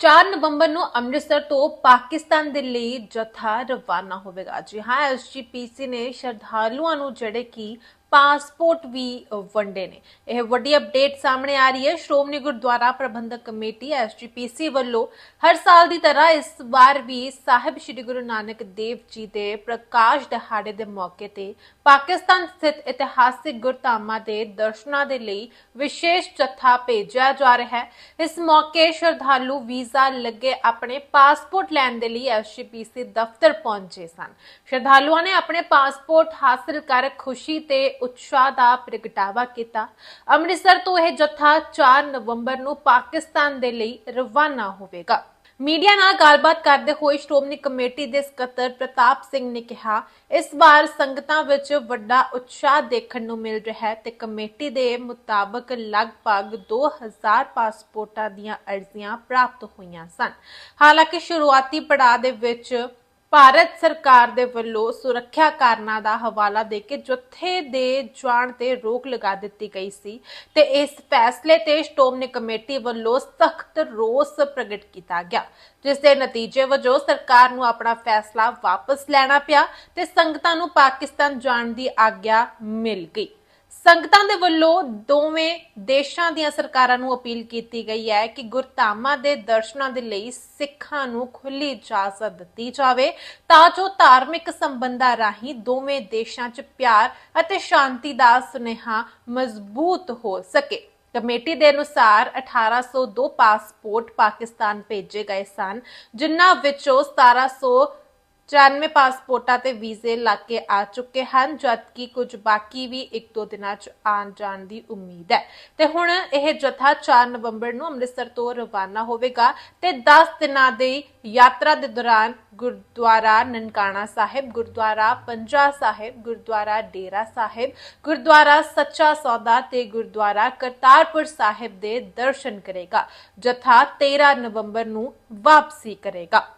4 ਨਵੰਬਰ ਨੂੰ ਅੰਮ੍ਰਿਤਸਰ ਤੋਂ ਪਾਕਿਸਤਾਨ ਦੇ ਲਈ ਜਥਾ ਰਵਾਨਾ ਹੋਵੇਗਾ। ਜੀ ਹਾਂ ਐਸਜੀਪੀਸੀ ਨੇ ਸ਼ਰਧਾਲੂਆਂ ਨੂੰ ਜਿਹੜੇ ਕਿ ਪਾਸਪੋਰਟ ਵੀ ਵੰਡੇ ਨੇ। ਇਹ ਵੱਡੀ ਅਪਡੇਟ ਸਾਹਮਣੇ ਆ ਰਹੀ ਹੈ। ਸ਼੍ਰੋਮਣੀ ਗੁਰਦੁਆਰਾ ਪ੍ਰਬੰਧਕ ਕਮੇਟੀ ਐਸਜੀਪੀਸੀ ਵੱਲੋਂ ਹਰ ਸਾਲ ਦੀ ਤਰ੍ਹਾਂ ਇਸ ਵਾਰ ਵੀ ਸਾਹਿਬ ਸ੍ਰੀ ਗੁਰੂ ਨਾਨਕ ਦੇਵ ਜੀ ਦੇ ਪ੍ਰਕਾਸ਼ ਦਿਹਾੜੇ ਦੇ ਮੌਕੇ ਤੇ ਪਾਕਿਸਤਾਨ ਸਥਿਤ ਇਤਿਹਾਸਿਕ ਗੁਰਧਾਮਾਂ ਦੇ ਦਰਸ਼ਨਾਂ ਦੇ ਲਈ ਵਿਸ਼ੇਸ਼ ਜਥਾ ਭੇਜਿਆ ਜਾ ਰਿਹਾ ਹੈ। ਇਸ ਮੌਕੇ ਸ਼ਰਧਾਲੂ ਵੀਜ਼ਾ ਲੱਗੇ ਆਪਣੇ ਪਾਸਪੋਰਟ ਲੈਣ ਦੇ ਲਈ ਐਸਜੀਪੀਸੀ ਦਫ਼ਤਰ ਪਹੁੰਚੇ ਸਨ। ਸ਼ਰਧਾਲੂਆਂ ਨੇ ਆਪਣੇ ਪਾਸਪੋਰਟ ਹਾਸਲ ਕਰ ਖੁਸ਼ੀ ਤੇ ਉਤਸ਼ਾਹ ਦਾ ਪ੍ਰਗਟਾਵਾ ਕੀਤਾ। ਅੰਮ੍ਰਿਤਸਰ ਤੋਂ ਇਹ ਜਥਾ 4 ਨਵੰਬਰ ਨੂੰ ਪਾਕਿਸਤਾਨ ਦੇ ਲਈ ਰਵਾਨਾ ਹੋਵੇਗਾ। ਮੀਡੀਆ ਨਾਲ ਗੱਲਬਾਤ ਕਰਦੇ ਹੋਏ ਸ਼੍ਰੋਮਣੀ ਕਮੇਟੀ ਦੇ ਸਕੱਤਰ ਪ੍ਰਤਾਪ ਸਿੰਘ ਨੇ ਕਿਹਾ, ਇਸ ਵਾਰ ਸੰਗਤਾਂ ਵਿੱਚ ਵੱਡਾ ਉਤਸ਼ਾਹ ਦੇਖਣ ਨੂੰ ਮਿਲ ਰਿਹਾ ਹੈ ਤੇ ਕਮੇਟੀ ਦੇ ਮੁਤਾਬਕ ਲਗਭਗ 2000 ਪਾਸਪੋਰਟਾਂ ਦੀਆਂ ਅਰਜ਼ੀਆਂ ਪ੍ਰਾਪਤ ਹੋਈਆਂ ਸਨ। ਹਾਲਾਂਕਿ ਸ਼ੁਰੂਆਤੀ ਪੜਾਅ ਦੇ ਵਿੱਚ ਭਾਰਤ ਸਰਕਾਰ ਦੇ ਵੱਲੋਂ ਸੁਰੱਖਿਆ ਕਾਰਨਾਂ ਦਾ ਹਵਾਲਾ ਦੇ ਕੇ ਜੁੱਥੇ ਦੇ ਜਾਣ ਤੇ ਰੋਕ ਲਗਾ ਦਿੱਤੀ ਗਈ ਸੀ ਤੇ ਇਸ ਫੈਸਲੇ ਤੇ ਸ਼੍ਰੋਮਣੀ ਕਮੇਟੀ ਵੱਲੋਂ ਸਖਤ ਰੋਸ ਪ੍ਰਗਟ ਕੀਤਾ ਗਿਆ, ਜਿਸ ਦੇ ਨਤੀਜੇ ਵਜੋਂ ਸਰਕਾਰ ਨੂੰ ਆਪਣਾ ਫੈਸਲਾ ਵਾਪਸ ਲੈਣਾ ਪਿਆ ਤੇ ਸੰਗਤਾਂ ਨੂੰ ਪਾਕਿਸਤਾਨ ਜਾਣ ਦੀ ਆਗਿਆ ਮਿਲ ਗਈ। ਸੰਗਤਾਂ ਦੇ ਵੱਲੋਂ ਦੋਵੇਂ ਦੇਸ਼ਾਂ ਦੀਆਂ ਸਰਕਾਰਾਂ ਨੂੰ ਅਪੀਲ ਕੀਤੀ ਗਈ ਹੈ ਕਿ ਗੁਰਧਾਮਾਂ ਦੇ ਦਰਸ਼ਨਾਂ ਦੇ ਲਈ ਸਿੱਖਾਂ ਨੂੰ ਖੁੱਲੀ ਇਜਾਜ਼ਤ ਦਿੱਤੀ ਜਾਵੇ, ਤਾਂ ਜੋ ਧਾਰਮਿਕ ਸੰਬੰਧਾਂ ਰਾਹੀਂ ਦੋਵੇਂ ਦੇਸ਼ਾਂ 'ਚ ਪਿਆਰ ਅਤੇ ਸ਼ਾਂਤੀ ਦਾ ਸੁਨੇਹਾ ਮਜ਼ਬੂਤ ਹੋ ਸਕੇ। ਕਮੇਟੀ ਦੇ ਅਨੁਸਾਰ 1802 ਪਾਸਪੋਰਟ ਪਾਕਿਸਤਾਨ ਭੇਜੇ ਗਏ ਸਨ, ਜਿਨ੍ਹਾਂ ਵਿੱਚੋਂ 1794 ਪਾਸਪੋਰਟਾਂ ਤੇ ਵੀਜ਼ੇ ਲੱਗ ਕੇ ਆ ਚੁੱਕੇ ਹਨ, ਜਦਕਿ ਕੁਝ ਬਾਕੀ ਵੀ 1-2 ਦਿਨਾਂ 'ਚ ਆਉਣ ਜਾਣ ਦੀ ਉਮੀਦ ਹੈ। ਤੇ ਹੁਣ ਇਹ ਜਥਾ 4 ਨਵੰਬਰ ਨੂੰ ਅੰਮ੍ਰਿਤਸਰ ਤੋਂ ਰਵਾਨਾ ਹੋਵੇਗਾ ਤੇ 10 ਦਿਨਾਂ ਦੀ ਯਾਤਰਾ ਦੇ ਦੌਰਾਨ ਗੁਰਦੁਆਰਾ ਨਨਕਾਣਾ ਸਾਹਿਬ, ਗੁਰਦੁਆਰਾ ਪੰਜਾ ਸਾਹਿਬ, ਗੁਰਦੁਆਰਾ ਡੇਰਾ ਸਾਹਿਬ, ਗੁਰਦੁਆਰਾ ਸੱਚਾ ਸੌਦਾ ਤੇ ਗੁਰਦੁਆਰਾ ਕਰਤਾਰਪੁਰ ਸਾਹਿਬ ਦੇ ਦਰਸ਼ਨ ਕਰੇਗਾ। ਜਥਾ 13 ਨਵੰਬਰ ਨੂੰ ਵਾਪਸੀ ਕਰੇਗਾ।